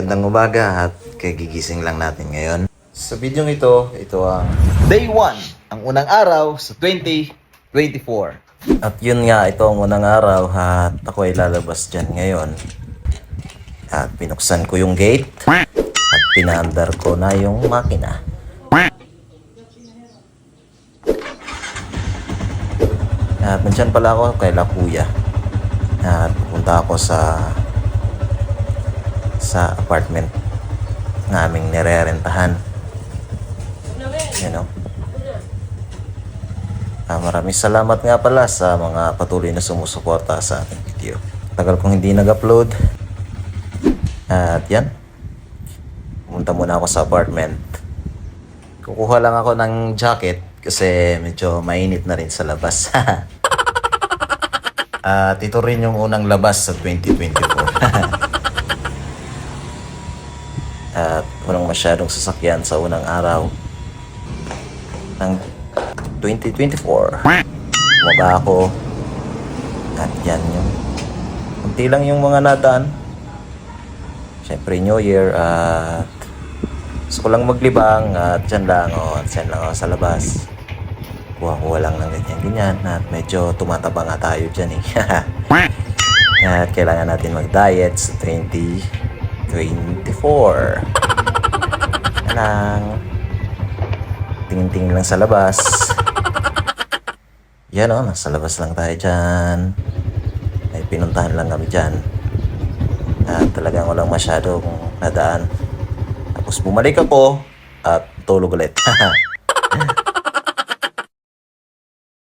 magandang umaga at kagigising lang natin ngayon. Sa video ito, ito ang Day 1, ang unang araw sa 2024. At yun nga, ito ang unang araw at ako ay lalabas dyan ngayon. At pinuksan ko yung gate at pinaandar ko na yung makina. At nandyan pala ako kay La Kuya. At pupunta ako sa sa apartment na aming nirerentahan. You know? Ah, maraming salamat nga pala sa mga patuloy na sumusuporta sa ating video. Tagal kong hindi nag-upload. At yan. Pumunta muna ako sa apartment. Kukuha lang ako ng jacket kasi medyo mainit na rin sa labas. At ito rin yung unang labas sa 2024. At walang masyadong sasakyan sa unang araw ng 2024. Bumaba ako. At yan yung kunti lang yung mga nadaan. Siyempre New Year at gusto ko lang maglibang at dyan lang o at dyan lang ako sa labas. Kuha-kuha lang ng ganyan-ganyan at medyo tumataba nga tayo dyan eh. at kailangan natin mag-diet sa 2024. Anang tingin-tingin lang sa labas. Yan o, nasa labas lang tayo dyan. May pinuntahan lang kami dyan. At talagang walang masyadong nadaan. Tapos bumalik ako at tulog ulit.